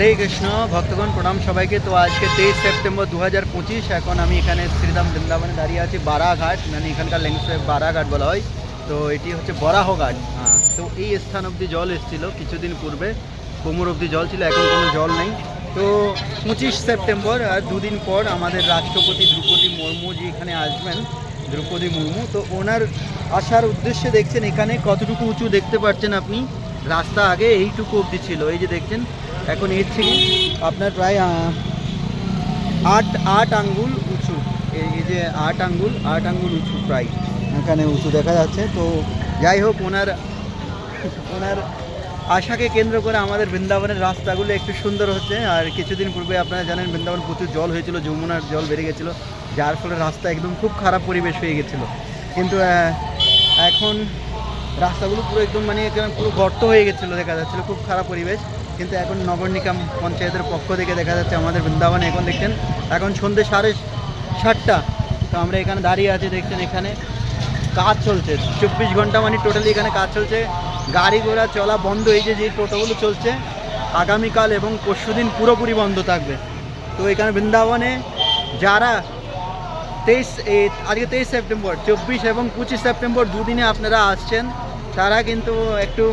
হরে কৃষ্ণ ভক্তগণ প্রণাম সবাইকে। তো আজকে তেইশ সেপ্টেম্বর দু হাজার পঁচিশ এখন আমি এখানে শ্রীরাম বৃন্দাবনে দাঁড়িয়ে আছি বারাঘাট মানে এখানকার ল্যাঙ্গুয়েজে বারাঘাট বলা হয়। তো এটি হচ্ছে বরাহ ঘাট। হ্যাঁ। তো এই স্থান অবধি জল এসেছিল কিছুদিন পূর্বে। কোমর অবধি জল ছিল এখন কোনো জল নেই। তো পঁচিশ সেপ্টেম্বর আর দুদিন পর আমাদের রাষ্ট্রপতি দ্রৌপদী মুর্মু জি এখানে আসবেন দ্রৌপদী মুর্মু। তো ওনার আসার উদ্দেশ্যে দেখছেন এখানে কতটুকু উঁচু দেখতে পাচ্ছেন আপনি? রাস্তা আগে এইটুকু অবধি ছিল। এই যে দেখছেন এখন এর থেকে আপনার প্রায় আট আট আঙ্গুল উঁচু। এই এই যে আট আঙ্গুল আট আঙ্গুল উঁচু প্রায়। এখানে উঁচু দেখা যাচ্ছে তো যাই হোক ওনার ওনার আশাকে কেন্দ্র করে আমাদের বৃন্দাবনের রাস্তাগুলো একটু সুন্দর হচ্ছে। আর কিছুদিন পূর্বে আপনারা জানেন বৃন্দাবন প্রচুর জল হয়েছিল যমুনার জল বেড়ে গেছিল যার ফলে রাস্তা একদম খুব খারাপ পরিবেশ হয়ে গেছিল। কিন্তু এখন রাস্তাগুলো পুরো একদম মানে পুরো গর্ত হয়ে গেছিল দেখা যাচ্ছিল খুব খারাপ পরিবেশ। কিন্তু এখন নগর নিগম পঞ্চায়েতের পক্ষ থেকে দেখা যাচ্ছে আমাদের বৃন্দাবনে এখন দেখছেন, এখন সন্ধ্যে সাড়ে সাতটা। তো আমরা এখানে দাঁড়িয়ে আছি, দেখছেন এখানে কাজ চলছে। চব্বিশ ঘণ্টা মানে টোটালি এখানে কাজ চলছে। গাড়ি ঘোড়া চলা বন্ধ, এই যে যে টোটোগুলো চলছে, আগামীকাল এবং পরশুদিন পুরোপুরি বন্ধ থাকবে। তো এখানে বৃন্দাবনে যারা তেইশ আজকে তেইশ সেপ্টেম্বর, চব্বিশ এবং পঁচিশ সেপ্টেম্বর দুদিনে আপনারা আসছেন, তারা কিন্তু একটু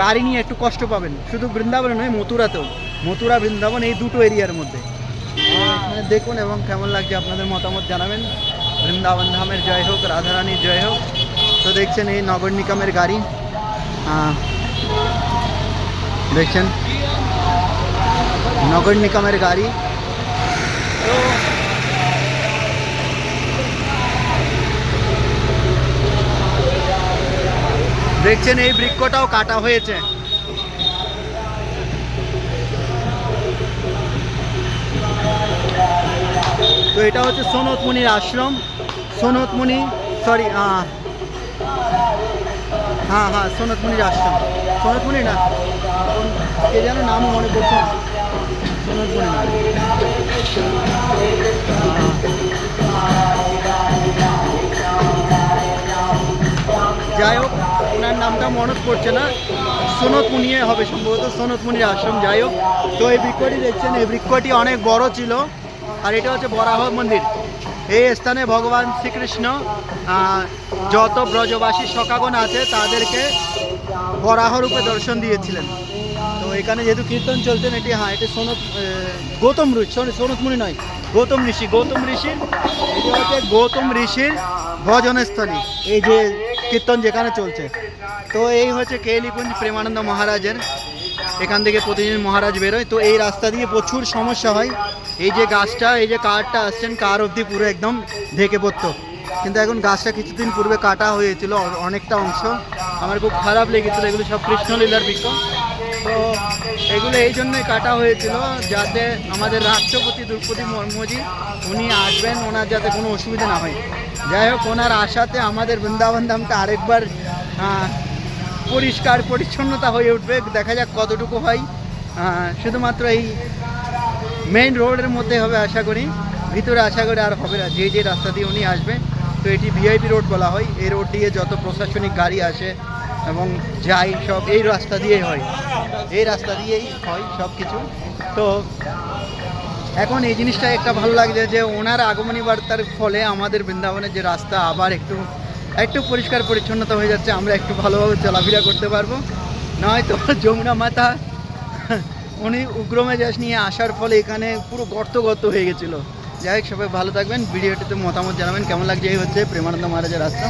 গাড়ি নিয়ে একটু কষ্ট পাবেন। শুধু বৃন্দাবনে নয়, মথুরাতেও। মথুরা, বৃন্দাবন এই দুটো এরিয়ার মধ্যে। এখানে দেখুন এবং কেমন লাগছে আপনাদের মতামত জানাবেন। বৃন্দাবন ধামের জয় হোক, রাধারানীর জয় হোক। তো দেখছেন এই নগর নিগমের গাড়ি। দেখছেন? নগর নিগমের গাড়ি তো দেখছেন এই বৃক্ষটাও কাটা হয়েছে। তো এটা হচ্ছে সোনত মুনির আশ্রম। সোনত মুনি সরি হ্যাঁ হ্যাঁ সোনত মুনির আশ্রম। সোনত মুনি না, কে যেন নাম মনে পড়ছে না। মুনি না। যাই হোক ওনার নামটা মনে পড়ছে না। সোনত মুনিয়ে হবে সম্ভবত সোনত মুনির আশ্রম, যাই হোক। তো এই বৃক্ষটি দেখছেন, এই বৃক্ষটি অনেক বড় ছিল। আর এটা হচ্ছে বরাহ মন্দির। এই স্থানে ভগবান শ্রীকৃষ্ণ যত ব্রজবাসী সকাগণ আছে, তাদেরকে বরাহ রূপে দর্শন দিয়েছিলেন। তো এখানে যেহেতু কীর্তন চলছেন এটি হ্যাঁ এটি সোনত গৌতম ঋষি সোনত মুনি নয়, গৌতম ঋষি, গৌতম ঋষির, এটি হচ্ছে গৌতম ঋষির ভজনস্থলী। এই যে কীর্তন যেখানে চলছে। তো এই হচ্ছে কেলিকুঞ্জ প্রেমানন্দ মহারাজের। এখান থেকে প্রতিদিন মহারাজ বেরোয়। তো এই রাস্তা দিয়ে প্রচুর সমস্যা হয়। এই যে গাছটা, এই যে কারটা আসছেন, কার অবধি পুরো একদম ঢেকে পড়তো। কিন্তু এখন গাছটা কিছুদিন পূর্বে কাটা হয়েছিল অনেকটা অংশ। আমার খুব খারাপ লেগেছিলো। এগুলো সব কৃষ্ণলীলার বৃক্ষ। তো এগুলো এই জন্যই কাটা হয়েছিল যাতে আমাদের রাষ্ট্রপতি দ্রৌপদী মুর্মুজি উনি আসবেন। ওনার যাতে কোনো অসুবিধা না হয়। যাই হোক, ওনার আশাতে আমাদের বৃন্দাবন ধামটা আরেকবার পরিষ্কার পরিচ্ছন্নতা হয়ে উঠবে। দেখা যাক কতটুকু হয়। শুধুমাত্র এই মেইন রোডের মধ্যে হবে আশা করি ভিতরে আশা করি আর হবে না। যে যে রাস্তা দিয়ে উনি আসবে তো এটি ভিআইপি রোড বলা হয়। এই রোড দিয়ে যত প্রশাসনিক গাড়ি আসে এবং যাই সব এই রাস্তা দিয়েই হয়। এই রাস্তা দিয়েই হয় সব কিছু তো এখন এই জিনিসটা একটা ভালো লাগছে যে ওনার আগমনী বার্তার ফলে আমাদের বৃন্দাবনের যে রাস্তা আবার একটু একটু পরিষ্কার পরিচ্ছন্নতা হয়ে যাচ্ছে, আমরা একটু ভালোভাবে চলাফেরা করতে পারব। নয় নয়তো যমুনা মাতা, উনি উগ্রমেজাজ নিয়ে আসার ফলে এখানে পুরো গর্ত গর্ত হয়ে গেছিল। যাই হোক, সবাই ভালো থাকবেন। ভিডিওটিতে মতামত জানাবেন। কেমন লাগছে এই হচ্ছে প্রেমানন্দ মহারাজের রাস্তা?